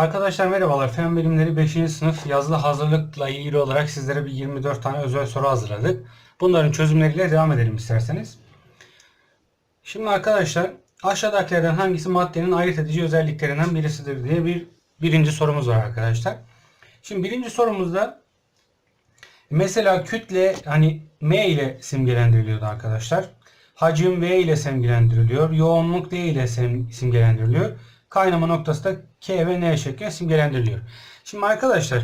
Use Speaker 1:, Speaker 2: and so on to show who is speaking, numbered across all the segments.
Speaker 1: Arkadaşlar merhabalar. Fen bilimleri 5. sınıf yazılı hazırlıkla ilgili olarak sizlere bir 24 tane özel soru hazırladık. Bunların çözümleriyle devam edelim isterseniz. Şimdi arkadaşlar aşağıdakilerden hangisi maddenin ayırt edici özelliklerinden birisidir diye bir birinci sorumuz var arkadaşlar. Şimdi birinci sorumuzda mesela kütle hani M ile simgelendiriliyordu arkadaşlar. Hacim V ile simgelendiriliyor. Yoğunluk D ile sim- simgelendiriliyor. Kaynama noktası da K ve N şeklinde simgelendiriliyor. Şimdi arkadaşlar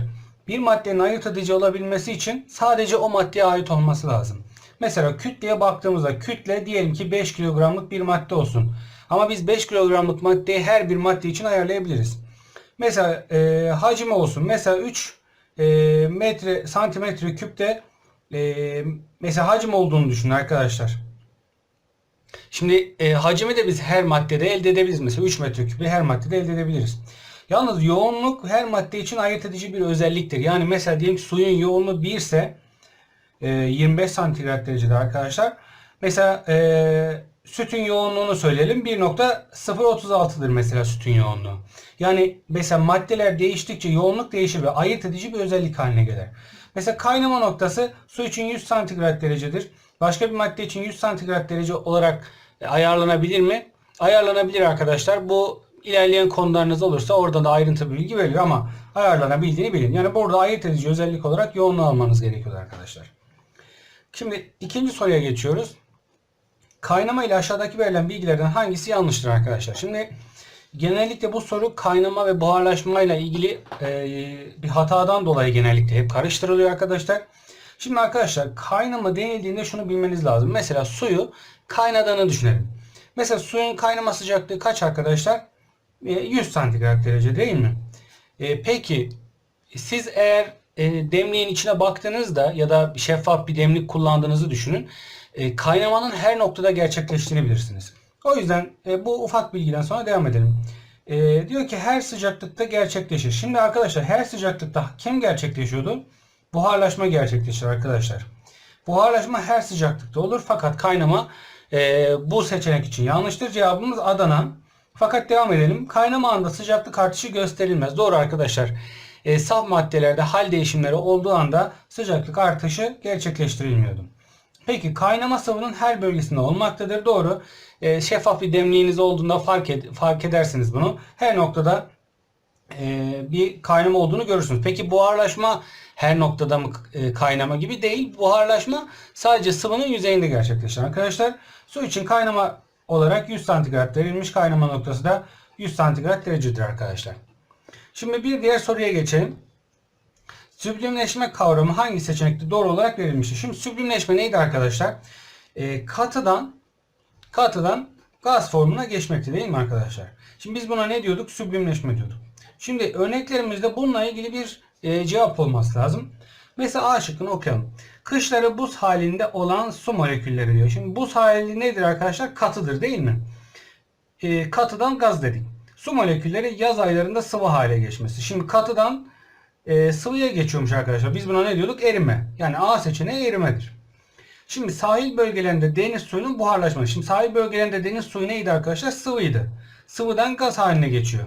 Speaker 1: bir maddenin ayırt edici olabilmesi için sadece o maddeye ait olması lazım. Mesela kütleye baktığımızda kütle diyelim ki 5 kilogramlık bir madde olsun. Ama biz 5 kilogramlık maddeyi her bir madde için ayarlayabiliriz. Mesela e, hacmi olsun. Mesela 3 e, metre santimetre küpte e, mesela hacim olduğunu düşünün arkadaşlar. Şimdi e, hacmi de biz her maddede elde edebiliriz. Mesela 3 metreküpü her maddede elde edebiliriz. Yalnız yoğunluk her madde için ayırt edici bir özelliktir. Yani mesela diyelim ki suyun yoğunluğu 1 ise e, 25 santigrat derecede arkadaşlar. Mesela e, sütün yoğunluğunu söyleyelim. 1.036'dır mesela sütün yoğunluğu. Yani mesela maddeler değiştikçe yoğunluk değişir ve ayırt edici bir özellik haline gelir. Mesela kaynama noktası su için 100 santigrat derecedir. Başka bir madde için 100 santigrat derece olarak e, ayarlanabilir mi? Ayarlanabilir arkadaşlar. Bu ilerleyen konularınız olursa orada da ayrıntı bilgi veriyor ama ayarlanabildiğini bilin. Yani burada ayırt edici özellik olarak yoğunluğu almanız gerekiyor arkadaşlar. Şimdi ikinci soruya geçiyoruz. Kaynama ile aşağıdaki verilen bilgilerden hangisi yanlıştır arkadaşlar? Şimdi genellikle bu soru kaynama ve buharlaşma ile ilgili e, bir hatadan dolayı genellikle hep karıştırılıyor arkadaşlar. Şimdi arkadaşlar kaynama denildiğinde şunu bilmeniz lazım. Mesela suyu kaynadığını düşünelim. Mesela suyun kaynama sıcaklığı kaç arkadaşlar? E, 100 santigrat derece değil mi? E, peki siz eğer e, demliğin içine baktığınızda ya da şeffaf bir demlik kullandığınızı düşünün. E, kaynamanın her noktada gerçekleştirebilirsiniz. O yüzden e, bu ufak bilgiden sonra devam edelim. E, diyor ki her sıcaklıkta gerçekleşir. Şimdi arkadaşlar her sıcaklıkta kim gerçekleşiyordu? Buharlaşma gerçekleşir arkadaşlar. Buharlaşma her sıcaklıkta olur fakat kaynama e, bu seçenek için yanlıştır. Cevabımız Adana. Fakat devam edelim. Kaynama anında sıcaklık artışı gösterilmez. Doğru arkadaşlar. E, saf maddelerde hal değişimleri olduğu anda sıcaklık artışı gerçekleştirilmiyordu. Peki kaynama sıvının her bölgesinde olmaktadır. Doğru. E, şeffaf bir demliğiniz olduğunda fark, ed- fark edersiniz bunu. Her noktada e, bir kaynama olduğunu görürsünüz. Peki buharlaşma her noktada mı e, kaynama gibi değil. Buharlaşma sadece sıvının yüzeyinde gerçekleşir arkadaşlar. Su için kaynama olarak 100 santigrat verilmiş. Kaynama noktası da 100 santigrat derecedir arkadaşlar. Şimdi bir diğer soruya geçelim. Süblimleşme kavramı hangi seçenekte doğru olarak verilmiştir? Şimdi süblimleşme neydi arkadaşlar? E, katıdan katıdan gaz formuna geçmekti değil mi arkadaşlar? Şimdi biz buna ne diyorduk? Süblimleşme diyorduk. Şimdi örneklerimizde bununla ilgili bir e, cevap olması lazım. Mesela A şıkkını okuyalım. Kışları buz halinde olan su molekülleri diyor. Şimdi buz hali nedir arkadaşlar? Katıdır değil mi? E, katıdan gaz dedik. Su molekülleri yaz aylarında sıvı hale geçmesi. Şimdi katıdan e, sıvıya geçiyormuş arkadaşlar. Biz buna ne diyorduk? Erime. Yani A seçeneği erimedir. Şimdi sahil bölgelerinde deniz suyunun buharlaşması. Şimdi sahil bölgelerinde deniz suyu neydi arkadaşlar? Sıvıydı. Sıvıdan gaz haline geçiyor.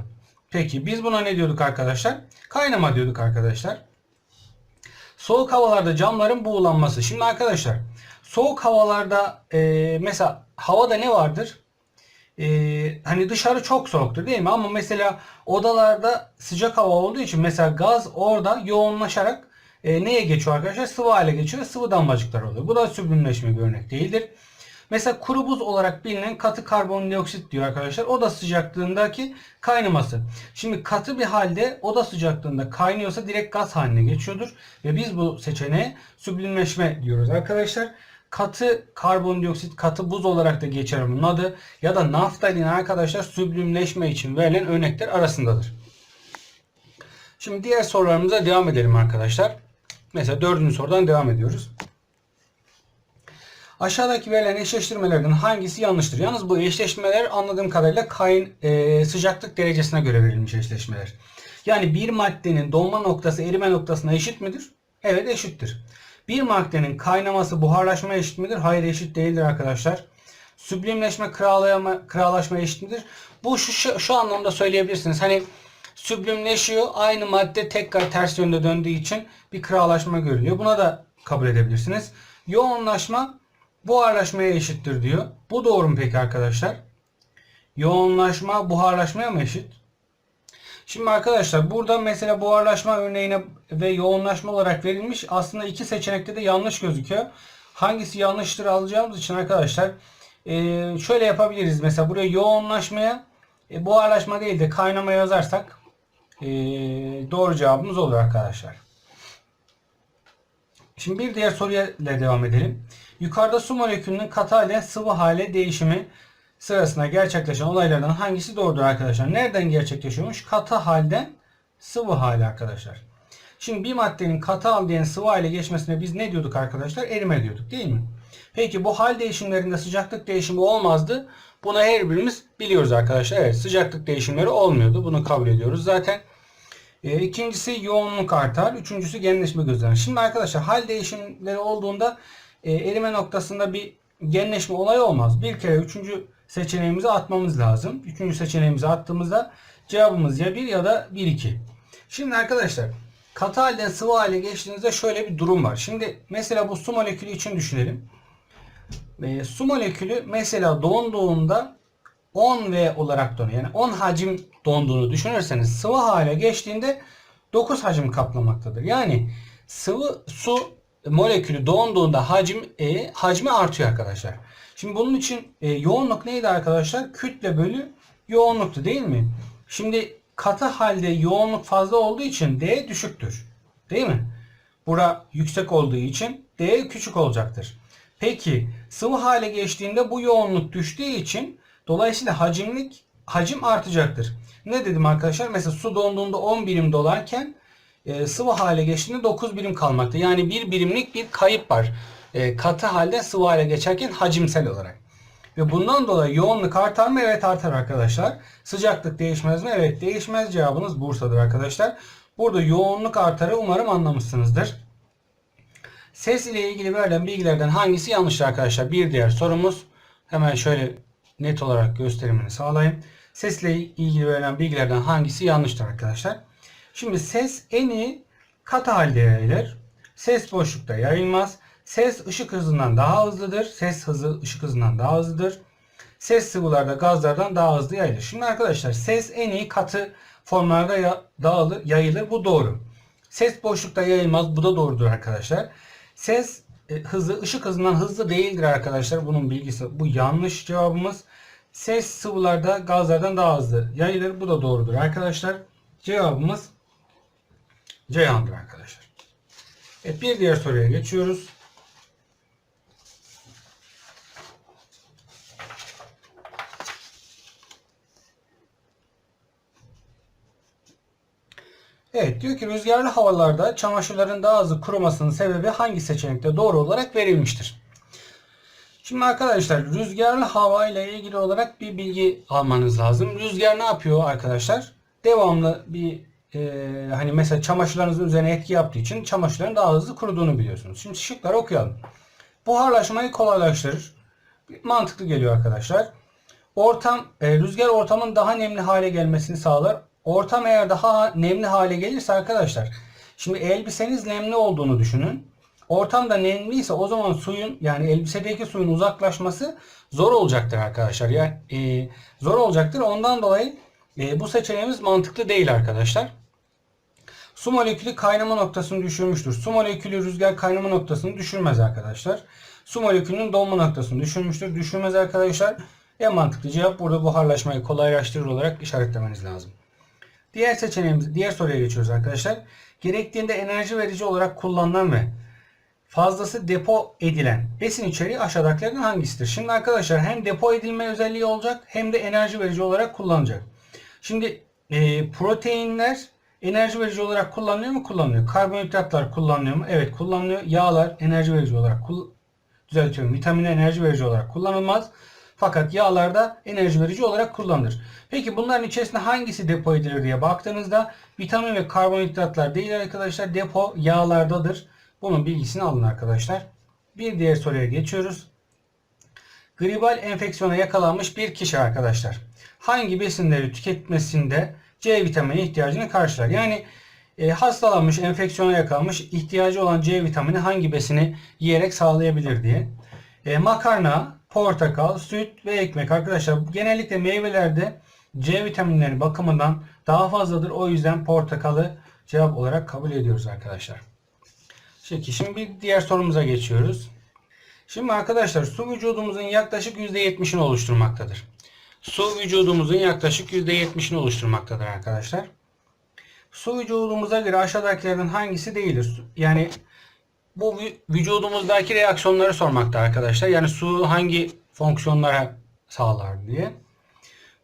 Speaker 1: Peki biz buna ne diyorduk arkadaşlar? Kaynama diyorduk arkadaşlar. Soğuk havalarda camların buğulanması. Şimdi arkadaşlar soğuk havalarda e, mesela havada ne vardır? E, hani dışarı çok soğuktur değil mi? Ama mesela odalarda sıcak hava olduğu için mesela gaz orada yoğunlaşarak e, neye geçiyor arkadaşlar? Sıvı hale geçiyor. Sıvı damlacıklar oluyor. Bu da süblimleşme bir örnek değildir. Mesela kuru buz olarak bilinen katı karbondioksit diyor arkadaşlar. Oda sıcaklığındaki kaynaması. Şimdi katı bir halde oda sıcaklığında kaynıyorsa direkt gaz haline geçiyordur. Ve biz bu seçeneğe süblimleşme diyoruz arkadaşlar. Katı karbondioksit, katı buz olarak da geçer bunun adı. Ya da naftalin arkadaşlar süblimleşme için verilen örnekler arasındadır. Şimdi diğer sorularımıza devam edelim arkadaşlar. Mesela dördüncü sorudan devam ediyoruz. Aşağıdaki verilen eşleştirmelerden hangisi yanlıştır? Yalnız bu eşleşmeler anladığım kadarıyla kayın e, sıcaklık derecesine göre verilmiş eşleşmeler. Yani bir maddenin donma noktası erime noktasına eşit midir? Evet eşittir. Bir maddenin kaynaması buharlaşma eşit midir? Hayır eşit değildir arkadaşlar. Süblimleşme kıralama, kıralaşma eşit midir? Bu şu, şu, şu anlamda söyleyebilirsiniz. Hani süblimleşiyor. Aynı madde tekrar ters yönde döndüğü için bir kıralaşma görülüyor. Buna da kabul edebilirsiniz. Yoğunlaşma buharlaşmaya eşittir diyor. Bu doğru mu peki arkadaşlar? Yoğunlaşma buharlaşmaya mı eşit? Şimdi arkadaşlar burada mesela buharlaşma örneğine ve yoğunlaşma olarak verilmiş. Aslında iki seçenekte de yanlış gözüküyor. Hangisi yanlıştır alacağımız için arkadaşlar e, şöyle yapabiliriz. Mesela buraya yoğunlaşmaya e, buharlaşma değil de kaynama yazarsak e, doğru cevabımız olur arkadaşlar. Şimdi bir diğer soruya devam edelim. Yukarıda su molekülünün katı hale sıvı hale değişimi sırasında gerçekleşen olaylardan hangisi doğrudur arkadaşlar? Nereden gerçekleşiyormuş? Katı halden sıvı hale arkadaşlar. Şimdi bir maddenin katı halden sıvı hale geçmesine biz ne diyorduk arkadaşlar? Erime diyorduk değil mi? Peki bu hal değişimlerinde sıcaklık değişimi olmazdı. Bunu her birimiz biliyoruz arkadaşlar. Evet sıcaklık değişimleri olmuyordu. Bunu kabul ediyoruz zaten. E, ikincisi yoğunluk artar. Üçüncüsü genleşme gözlenir. Şimdi arkadaşlar hal değişimleri olduğunda e, erime noktasında bir genleşme olayı olmaz. Bir kere üçüncü seçeneğimizi atmamız lazım. Üçüncü seçeneğimizi attığımızda cevabımız ya 1 ya da 1 2. Şimdi arkadaşlar katı halden sıvı hale geçtiğinizde şöyle bir durum var. Şimdi mesela bu su molekülü için düşünelim. E, su molekülü mesela donduğunda 10V olarak donuyor. Yani 10 hacim donduğunu düşünürseniz sıvı hale geçtiğinde 9 hacim kaplamaktadır. Yani sıvı su molekülü donduğunda hacim e, hacmi artıyor arkadaşlar. Şimdi bunun için e, yoğunluk neydi arkadaşlar? Kütle bölü yoğunluktu değil mi? Şimdi katı halde yoğunluk fazla olduğu için D düşüktür. Değil mi? Bura yüksek olduğu için D küçük olacaktır. Peki sıvı hale geçtiğinde bu yoğunluk düştüğü için dolayısıyla hacimlik hacim artacaktır. Ne dedim arkadaşlar? Mesela su donduğunda 10 birim dolarken e, sıvı hale geçtiğinde 9 birim kalmakta. Yani bir birimlik bir kayıp var. E, katı halde sıvı hale geçerken hacimsel olarak. Ve bundan dolayı yoğunluk artar mı? Evet artar arkadaşlar. Sıcaklık değişmez mi? Evet değişmez. Cevabınız Bursa'dır arkadaşlar. Burada yoğunluk artarı umarım anlamışsınızdır. Ses ile ilgili verilen bilgilerden hangisi yanlıştır arkadaşlar? Bir diğer sorumuz. Hemen şöyle net olarak gösterimini sağlayayım. Sesle ilgili verilen bilgilerden hangisi yanlıştır arkadaşlar? Şimdi ses en iyi katı halde yayılır. Ses boşlukta yayılmaz. Ses ışık hızından daha hızlıdır. Ses hızı ışık hızından daha hızlıdır. Ses sıvılarda gazlardan daha hızlı yayılır. Şimdi arkadaşlar ses en iyi katı formlarda ya, dağılır, yayılır. Bu doğru. Ses boşlukta yayılmaz. Bu da doğrudur arkadaşlar. Ses e, hızı ışık hızından hızlı değildir arkadaşlar. Bunun bilgisi bu yanlış cevabımız. Ses sıvılarda gazlardan daha hızlı yayılır. Bu da doğrudur arkadaşlar. Cevabımız Ceyhan'dır arkadaşlar. Evet bir diğer soruya geçiyoruz. Evet diyor ki rüzgarlı havalarda çamaşırların daha hızlı kurumasının sebebi hangi seçenekte doğru olarak verilmiştir? Şimdi arkadaşlar rüzgarlı hava ile ilgili olarak bir bilgi almanız lazım. Rüzgar ne yapıyor arkadaşlar? Devamlı bir e, hani mesela çamaşırlarınızın üzerine etki yaptığı için çamaşırların daha hızlı kuruduğunu biliyorsunuz. Şimdi şıkları okuyalım. Buharlaşmayı kolaylaştırır. Mantıklı geliyor arkadaşlar. Ortam, e, rüzgar ortamın daha nemli hale gelmesini sağlar. Ortam eğer daha nemli hale gelirse arkadaşlar. Şimdi elbiseniz nemli olduğunu düşünün. Ortam da nemliyse o zaman suyun yani elbisedeki suyun uzaklaşması zor olacaktır arkadaşlar. Yani e, zor olacaktır. Ondan dolayı e, bu seçeneğimiz mantıklı değil arkadaşlar. Su molekülü kaynama noktasını düşürmüştür. Su molekülü rüzgar kaynama noktasını düşürmez arkadaşlar. Su molekülünün donma noktasını düşürmüştür. Düşürmez arkadaşlar. En mantıklı cevap burada buharlaşmayı kolaylaştırır olarak işaretlemeniz lazım. Diğer seçeneğimiz, diğer soruya geçiyoruz arkadaşlar. Gerektiğinde enerji verici olarak kullanılan ve fazlası depo edilen besin içeriği aşağıdakilerden hangisidir? Şimdi arkadaşlar hem depo edilme özelliği olacak hem de enerji verici olarak kullanacak. Şimdi e, proteinler enerji verici olarak kullanılıyor mu? Kullanılıyor. Karbonhidratlar kullanılıyor mu? Evet kullanılıyor. Yağlar enerji verici olarak kul düzeltiyorum. Vitaminler enerji verici olarak kullanılmaz. Fakat yağlarda enerji verici olarak kullanılır. Peki bunların içerisinde hangisi depo edilir diye baktığınızda vitamin ve karbonhidratlar değil arkadaşlar. Depo yağlardadır. Bunun bilgisini alın arkadaşlar. Bir diğer soruya geçiyoruz. Gribal enfeksiyona yakalanmış bir kişi arkadaşlar. Hangi besinleri tüketmesinde C vitamini ihtiyacını karşılar. Yani e, hastalanmış, enfeksiyona yakalanmış, ihtiyacı olan C vitamini hangi besini yiyerek sağlayabilir diye. E, makarna, portakal, süt ve ekmek arkadaşlar genellikle meyvelerde C vitaminleri bakımından daha fazladır. O yüzden portakalı cevap olarak kabul ediyoruz arkadaşlar. Peki şimdi bir diğer sorumuza geçiyoruz. Şimdi arkadaşlar su vücudumuzun yaklaşık %70'ini oluşturmaktadır. Su vücudumuzun yaklaşık %70'ini oluşturmaktadır arkadaşlar. Su vücudumuza göre aşağıdakilerden hangisi değildir? Yani bu vü- vücudumuzdaki reaksiyonları sormakta arkadaşlar. Yani su hangi fonksiyonlara sağlar diye.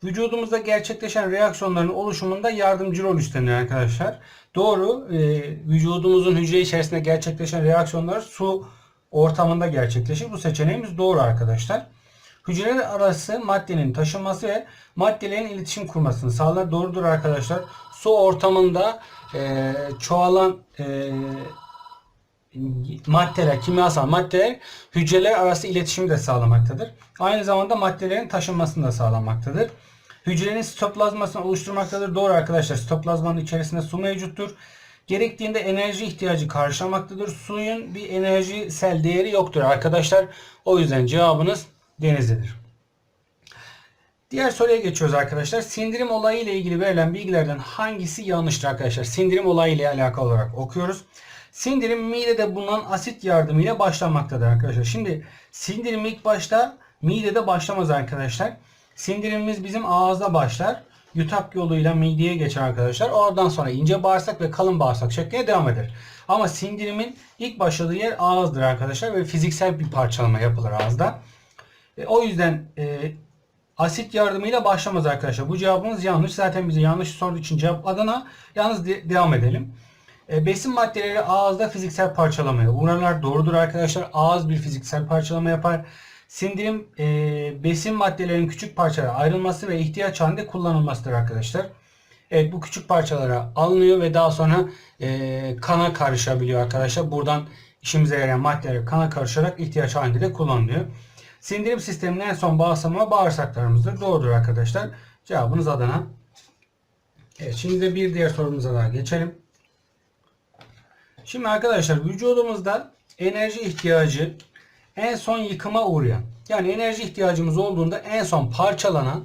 Speaker 1: Vücudumuzda gerçekleşen reaksiyonların oluşumunda yardımcı rol üstleniyor arkadaşlar. Doğru, e, vücudumuzun hücre içerisinde gerçekleşen reaksiyonlar su ortamında gerçekleşir. Bu seçeneğimiz doğru arkadaşlar. Hücreler arası maddenin taşınması ve maddelerin iletişim kurmasını sağlar. Doğrudur arkadaşlar. Su ortamında e, çoğalan e, maddeler, kimyasal maddeler hücreler arası iletişimi de sağlamaktadır. Aynı zamanda maddelerin taşınmasını da sağlamaktadır. Hücrenin sitoplazmasını oluşturmaktadır. Doğru arkadaşlar. Sitoplazmanın içerisinde su mevcuttur. Gerektiğinde enerji ihtiyacı karşılamaktadır. Suyun bir enerjisel değeri yoktur arkadaşlar. O yüzden cevabınız denizlidir. Diğer soruya geçiyoruz arkadaşlar. Sindirim olayı ile ilgili verilen bilgilerden hangisi yanlıştır arkadaşlar? Sindirim olayı ile alakalı olarak okuyoruz. Sindirim midede bulunan asit yardımıyla başlamaktadır arkadaşlar. Şimdi sindirim ilk başta midede başlamaz arkadaşlar. Sindirimimiz bizim ağızda başlar. Yutak yoluyla mideye geçer arkadaşlar. Oradan sonra ince bağırsak ve kalın bağırsak şeklinde devam eder. Ama sindirimin ilk başladığı yer ağızdır arkadaşlar ve fiziksel bir parçalama yapılır ağızda. E, o yüzden e, asit yardımıyla başlamaz arkadaşlar. Bu cevabımız yanlış. Zaten bize yanlış sorduğu için cevap Adana. Yalnız de- devam edelim. E, besin maddeleri ağızda fiziksel parçalamaya uğrarlar. Doğrudur arkadaşlar. Ağız bir fiziksel parçalama yapar. Sindirim e, besin maddelerinin küçük parçalara ayrılması ve ihtiyaç halinde kullanılmasıdır arkadaşlar. Evet bu küçük parçalara alınıyor ve daha sonra e, kana karışabiliyor arkadaşlar. Buradan işimize yarayan maddeler kana karışarak ihtiyaç halinde de kullanılıyor. Sindirim sisteminin en son bağırsama bağırsaklarımızdır. Doğrudur arkadaşlar. Cevabınız Adana. Evet şimdi de bir diğer sorumuza daha geçelim. Şimdi arkadaşlar vücudumuzda enerji ihtiyacı en son yıkıma uğrayan yani enerji ihtiyacımız olduğunda en son parçalanan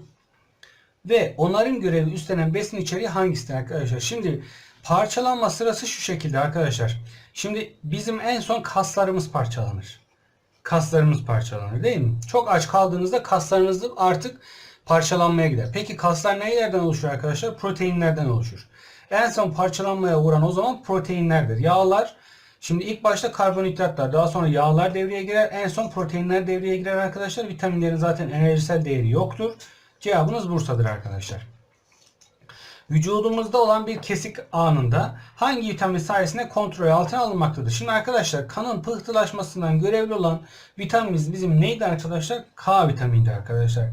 Speaker 1: ve onların görevi üstlenen besin içeriği hangisidir arkadaşlar? Şimdi parçalanma sırası şu şekilde arkadaşlar. Şimdi bizim en son kaslarımız parçalanır. Kaslarımız parçalanır değil mi? Çok aç kaldığınızda kaslarınız artık parçalanmaya gider. Peki kaslar nelerden oluşur arkadaşlar? Proteinlerden oluşur. En son parçalanmaya uğran o zaman proteinlerdir. Yağlar Şimdi ilk başta karbonhidratlar, daha sonra yağlar devreye girer. En son proteinler devreye girer arkadaşlar. Vitaminlerin zaten enerjisel değeri yoktur. Cevabınız Bursa'dır arkadaşlar. Vücudumuzda olan bir kesik anında hangi vitamin sayesinde kontrol altına alınmaktadır? Şimdi arkadaşlar kanın pıhtılaşmasından görevli olan vitaminimiz bizim neydi arkadaşlar? K vitamini'di arkadaşlar.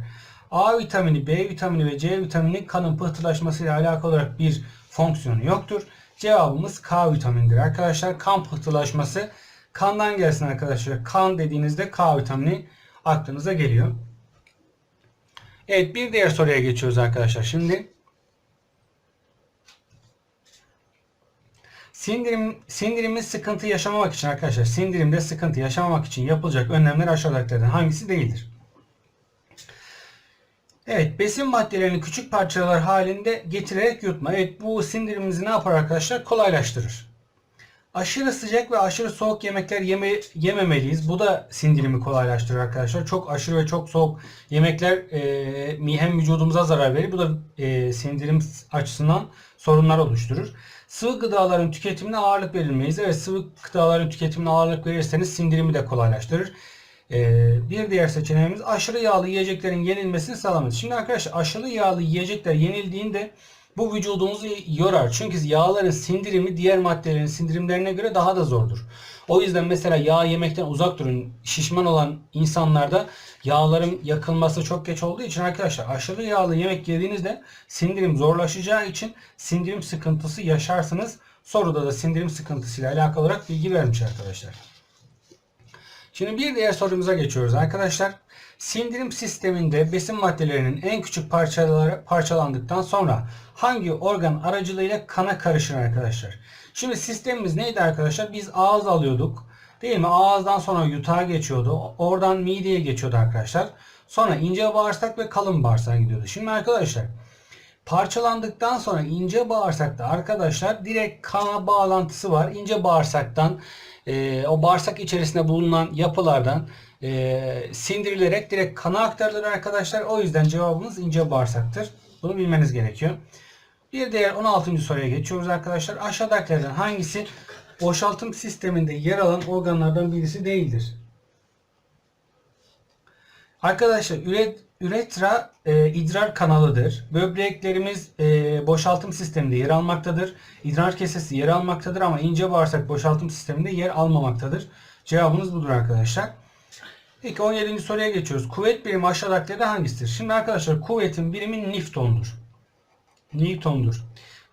Speaker 1: A vitamini, B vitamini ve C vitamini kanın pıhtılaşmasıyla alakalı olarak bir fonksiyonu yoktur. Cevabımız K vitaminidir arkadaşlar. Kan pıhtılaşması kandan gelsin arkadaşlar. Kan dediğinizde K vitamini aklınıza geliyor. Evet bir diğer soruya geçiyoruz arkadaşlar. Şimdi sindirim sindirimde sıkıntı yaşamamak için arkadaşlar sindirimde sıkıntı yaşamamak için yapılacak önlemler aşağıdakilerden hangisi değildir? Evet besin maddelerini küçük parçalar halinde getirerek yutma. Evet bu sindirimimizi ne yapar arkadaşlar? Kolaylaştırır. Aşırı sıcak ve aşırı soğuk yemekler yeme, yememeliyiz. Bu da sindirimi kolaylaştırır arkadaşlar. Çok aşırı ve çok soğuk yemekler e, hem vücudumuza zarar verir. Bu da e, sindirim açısından sorunlar oluşturur. Sıvı gıdaların tüketimine ağırlık verilmeyiz. Evet sıvı gıdaların tüketimine ağırlık verirseniz sindirimi de kolaylaştırır. Ee, bir diğer seçeneğimiz aşırı yağlı yiyeceklerin yenilmesini sağlamak. Şimdi arkadaşlar aşırı yağlı yiyecekler yenildiğinde bu vücudumuzu yorar. Çünkü yağların sindirimi diğer maddelerin sindirimlerine göre daha da zordur. O yüzden mesela yağ yemekten uzak durun. Şişman olan insanlarda yağların yakılması çok geç olduğu için arkadaşlar aşırı yağlı yemek yediğinizde sindirim zorlaşacağı için sindirim sıkıntısı yaşarsınız. Soruda da sindirim sıkıntısıyla alakalı olarak bilgi vermiş arkadaşlar. Şimdi bir diğer sorumuza geçiyoruz arkadaşlar. Sindirim sisteminde besin maddelerinin en küçük parçaları parçalandıktan sonra hangi organ aracılığıyla kana karışır arkadaşlar? Şimdi sistemimiz neydi arkadaşlar? Biz ağız alıyorduk. Değil mi? Ağızdan sonra yutağa geçiyordu. Oradan mideye geçiyordu arkadaşlar. Sonra ince bağırsak ve kalın bağırsağa gidiyordu. Şimdi arkadaşlar parçalandıktan sonra ince bağırsakta arkadaşlar direkt kana bağlantısı var. İnce bağırsaktan e, o bağırsak içerisinde bulunan yapılardan e, sindirilerek direkt kana aktarılır arkadaşlar. O yüzden cevabımız ince bağırsaktır. Bunu bilmeniz gerekiyor. Bir diğer 16. soruya geçiyoruz arkadaşlar. Aşağıdakilerden hangisi boşaltım sisteminde yer alan organlardan birisi değildir? Arkadaşlar üret, üretra e, idrar kanalıdır. Böbreklerimiz e, boşaltım sisteminde yer almaktadır. İdrar kesesi yer almaktadır ama ince bağırsak boşaltım sisteminde yer almamaktadır. Cevabınız budur arkadaşlar. Peki 17. soruya geçiyoruz. Kuvvet birimi aşağıdakilerden hangisidir? Şimdi arkadaşlar kuvvetin birimi Newton'dur. Newton'dur.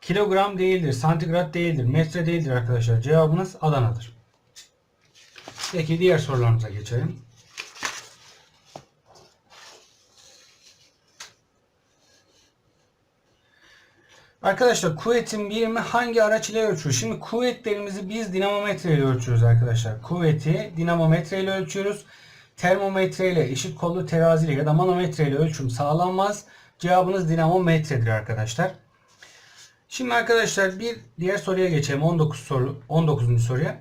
Speaker 1: Kilogram değildir, santigrat değildir, metre değildir arkadaşlar. Cevabınız Adana'dır. Peki diğer sorularımıza geçelim. Arkadaşlar kuvvetin birimi hangi araç ile ölçülür? Şimdi kuvvetlerimizi biz dinamometre ile ölçüyoruz arkadaşlar. Kuvveti dinamometre ile ölçüyoruz. Termometre ile, eşit kollu terazi ile ya da manometre ile ölçüm sağlanmaz. Cevabınız dinamometredir arkadaşlar. Şimdi arkadaşlar bir diğer soruya geçelim. 19 soru 19. soruya.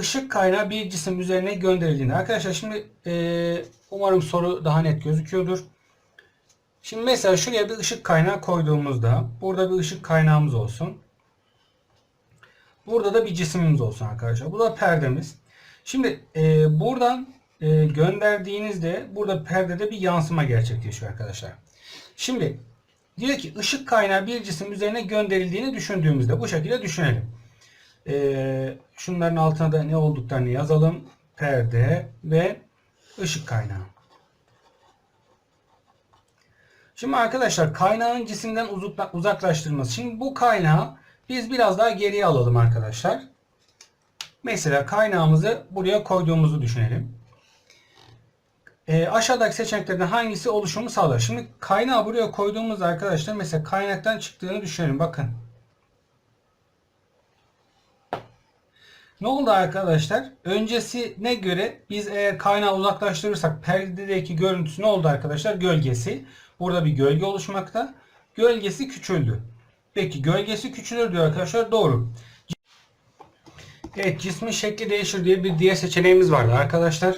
Speaker 1: Işık kaynağı bir cisim üzerine gönderildiğinde. Arkadaşlar şimdi e, umarım soru daha net gözüküyordur. Şimdi mesela şuraya bir ışık kaynağı koyduğumuzda burada bir ışık kaynağımız olsun. Burada da bir cisimimiz olsun arkadaşlar. Bu da perdemiz. Şimdi e, buradan e, gönderdiğinizde burada perdede bir yansıma gerçekleşiyor arkadaşlar. Şimdi diyor ki ışık kaynağı bir cisim üzerine gönderildiğini düşündüğümüzde bu şekilde düşünelim. E, şunların altına da ne olduklarını yazalım. Perde ve ışık kaynağı. Şimdi arkadaşlar kaynağın cisimden uzaklaştırılması. Şimdi bu kaynağı biz biraz daha geriye alalım arkadaşlar. Mesela kaynağımızı buraya koyduğumuzu düşünelim. E, aşağıdaki seçeneklerden hangisi oluşumu sağlar? Şimdi kaynağı buraya koyduğumuz arkadaşlar mesela kaynaktan çıktığını düşünelim. Bakın. Ne oldu arkadaşlar? Öncesine göre biz eğer kaynağı uzaklaştırırsak perdedeki görüntüsü ne oldu arkadaşlar? Gölgesi. Burada bir gölge oluşmakta. Gölgesi küçüldü. Peki gölgesi küçülür diyor arkadaşlar. Doğru. Evet cismin şekli değişir diye bir diğer seçeneğimiz vardı arkadaşlar.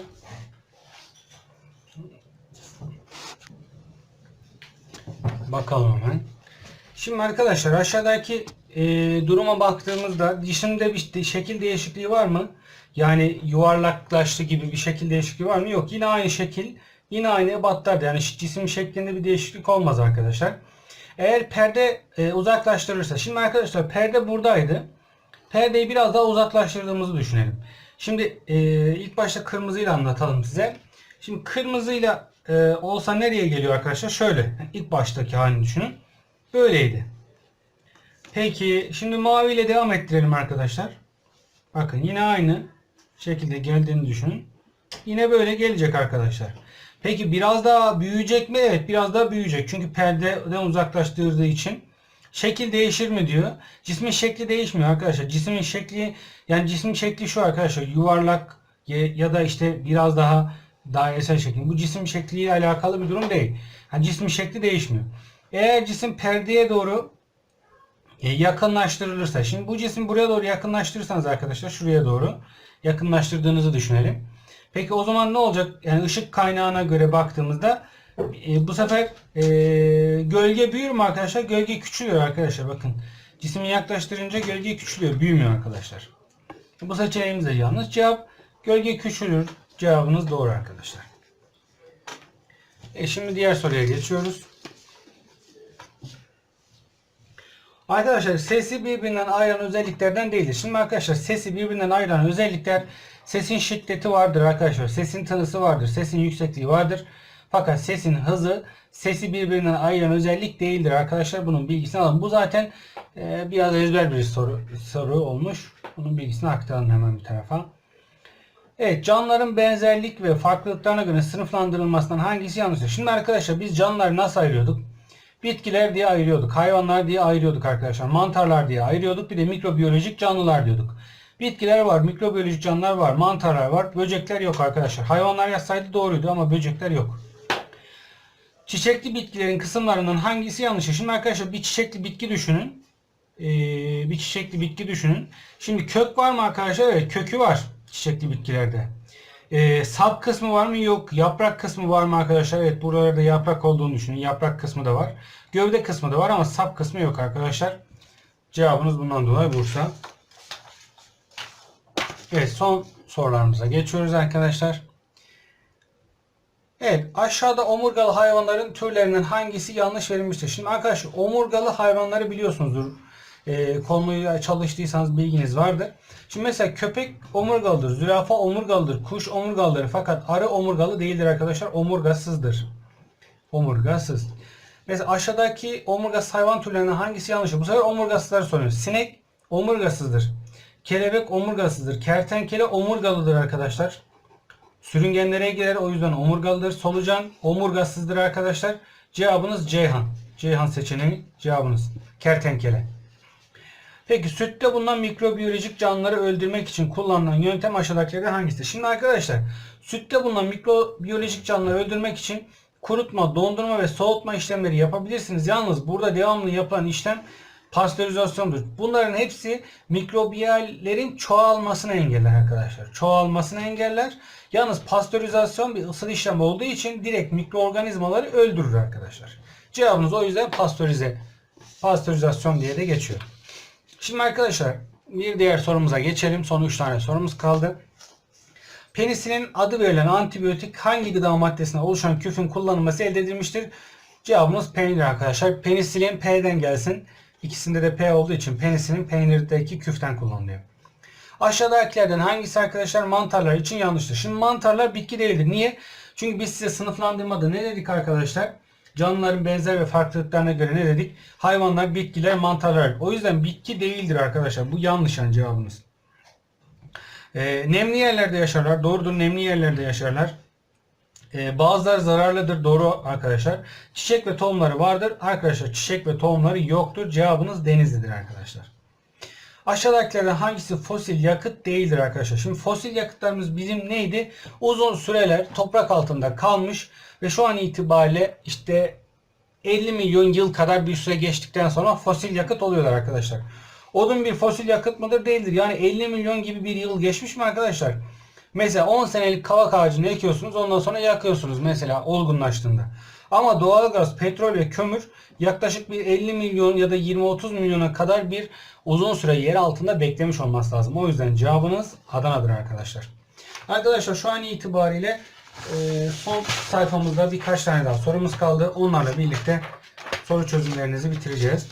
Speaker 1: Bakalım hemen. Şimdi arkadaşlar aşağıdaki e, duruma baktığımızda cisimde bir şekil değişikliği var mı? Yani yuvarlaklaştı gibi bir şekil değişikliği var mı? Yok. Yine aynı şekil Yine aynı ebatlarda yani cisim şeklinde bir değişiklik olmaz arkadaşlar. Eğer perde e, uzaklaştırırsa. Şimdi arkadaşlar perde buradaydı. Perdeyi biraz daha uzaklaştırdığımızı düşünelim. Şimdi e, ilk başta kırmızıyla anlatalım size. Şimdi kırmızıyla e, olsa nereye geliyor arkadaşlar? Şöyle. İlk baştaki halini düşünün. Böyleydi. Peki şimdi maviyle devam ettirelim arkadaşlar. Bakın yine aynı şekilde geldiğini düşünün. Yine böyle gelecek arkadaşlar. Peki biraz daha büyüyecek mi? Evet biraz daha büyüyecek. Çünkü perdeden uzaklaştırdığı için. Şekil değişir mi diyor. Cismin şekli değişmiyor arkadaşlar. Cismin şekli yani cismin şekli şu arkadaşlar. Yuvarlak ya da işte biraz daha dairesel şekli. Bu cisim şekliyle alakalı bir durum değil. Yani cismin şekli değişmiyor. Eğer cisim perdeye doğru e, yakınlaştırılırsa. Şimdi bu cisim buraya doğru yakınlaştırırsanız arkadaşlar şuraya doğru yakınlaştırdığınızı düşünelim. Peki o zaman ne olacak? Yani ışık kaynağına göre baktığımızda e, bu sefer e, gölge büyür mü arkadaşlar? Gölge küçülüyor arkadaşlar bakın. Cismi yaklaştırınca gölge küçülüyor. Büyümüyor arkadaşlar. Bu seçeneğimiz de yanlış. Cevap gölge küçülür. Cevabınız doğru arkadaşlar. E şimdi diğer soruya geçiyoruz. Arkadaşlar sesi birbirinden ayıran özelliklerden değildir. Şimdi arkadaşlar sesi birbirinden ayıran özellikler sesin şiddeti vardır arkadaşlar. Sesin tınısı vardır. Sesin yüksekliği vardır. Fakat sesin hızı sesi birbirinden ayıran özellik değildir arkadaşlar. Bunun bilgisini alın. Bu zaten e, biraz ezber bir soru soru olmuş. Bunun bilgisini aktaralım hemen bir tarafa. Evet canlıların benzerlik ve farklılıklarına göre sınıflandırılmasından hangisi yanlıştır? Şimdi arkadaşlar biz canlıları nasıl ayırıyorduk? Bitkiler diye ayırıyorduk. Hayvanlar diye ayırıyorduk arkadaşlar. Mantarlar diye ayırıyorduk. Bir de mikrobiyolojik canlılar diyorduk. Bitkiler var, mikrobiyolojik canlılar var, mantarlar var. Böcekler yok arkadaşlar. Hayvanlar yazsaydı doğruydu ama böcekler yok. Çiçekli bitkilerin kısımlarından hangisi yanlış? Şimdi arkadaşlar bir çiçekli bitki düşünün. Ee, bir çiçekli bitki düşünün. Şimdi kök var mı arkadaşlar? Evet kökü var çiçekli bitkilerde. Ee, sap kısmı var mı? Yok. Yaprak kısmı var mı arkadaşlar? Evet buralarda yaprak olduğunu düşünün. Yaprak kısmı da var. Gövde kısmı da var ama sap kısmı yok arkadaşlar. Cevabınız bundan dolayı Bursa. Evet son sorularımıza geçiyoruz arkadaşlar. Evet aşağıda omurgalı hayvanların türlerinden hangisi yanlış verilmiştir? Şimdi arkadaşlar omurgalı hayvanları biliyorsunuzdur. Ee, konuya çalıştıysanız bilginiz vardır. Şimdi mesela köpek omurgalıdır, zürafa omurgalıdır, kuş omurgalıdır fakat arı omurgalı değildir arkadaşlar. Omurgasızdır. Omurgasız. Mesela aşağıdaki omurgasız hayvan türlerinden hangisi yanlıştır? Bu sefer omurgasızları soruyoruz. Sinek omurgasızdır. Kelebek omurgasızdır. Kertenkele omurgalıdır arkadaşlar. Sürüngenlere girer o yüzden omurgalıdır. Solucan omurgasızdır arkadaşlar. Cevabınız Ceyhan. Ceyhan seçeneği cevabınız. Kertenkele. Peki sütte bulunan mikrobiyolojik canlıları öldürmek için kullanılan yöntem aşağıdakilerden hangisidir? Şimdi arkadaşlar sütte bulunan mikrobiyolojik canlıları öldürmek için kurutma, dondurma ve soğutma işlemleri yapabilirsiniz. Yalnız burada devamlı yapılan işlem pastörizasyondur. Bunların hepsi mikrobiyallerin çoğalmasını engeller arkadaşlar. Çoğalmasını engeller. Yalnız pastörizasyon bir ısıl işlem olduğu için direkt mikroorganizmaları öldürür arkadaşlar. Cevabınız o yüzden pastörize, pastörizasyon diye de geçiyor. Şimdi arkadaşlar bir diğer sorumuza geçelim. Son 3 tane sorumuz kaldı. Penisilin adı verilen antibiyotik hangi gıda maddesine oluşan küfün kullanılması elde edilmiştir? Cevabımız peynir arkadaşlar. Penisilin P'den gelsin. İkisinde de P olduğu için penisilin peynirdeki küften kullanılıyor. Aşağıdakilerden hangisi arkadaşlar mantarlar için yanlıştır? Şimdi mantarlar bitki değildir. Niye? Çünkü biz size sınıflandırmada ne dedik arkadaşlar? Canlıların benzer ve farklılıklarına göre ne dedik? Hayvanlar, bitkiler, mantarlar. O yüzden bitki değildir arkadaşlar. Bu yanlış yani cevabımız. Ee, nemli yerlerde yaşarlar. Doğrudur nemli yerlerde yaşarlar. Ee, bazıları zararlıdır. Doğru arkadaşlar. Çiçek ve tohumları vardır. Arkadaşlar çiçek ve tohumları yoktur. Cevabınız denizlidir arkadaşlar. Aşağıdakilerden hangisi fosil yakıt değildir arkadaşlar? Şimdi fosil yakıtlarımız bizim neydi? Uzun süreler toprak altında kalmış ve şu an itibariyle işte 50 milyon yıl kadar bir süre geçtikten sonra fosil yakıt oluyorlar arkadaşlar. Odun bir fosil yakıt mıdır? Değildir. Yani 50 milyon gibi bir yıl geçmiş mi arkadaşlar? Mesela 10 senelik kavak ağacını ekiyorsunuz ondan sonra yakıyorsunuz mesela olgunlaştığında. Ama doğalgaz, petrol ve kömür yaklaşık bir 50 milyon ya da 20-30 milyona kadar bir uzun süre yer altında beklemiş olması lazım. O yüzden cevabınız Adana'dır arkadaşlar. Arkadaşlar şu an itibariyle e, son sayfamızda birkaç tane daha sorumuz kaldı. Onlarla birlikte soru çözümlerinizi bitireceğiz.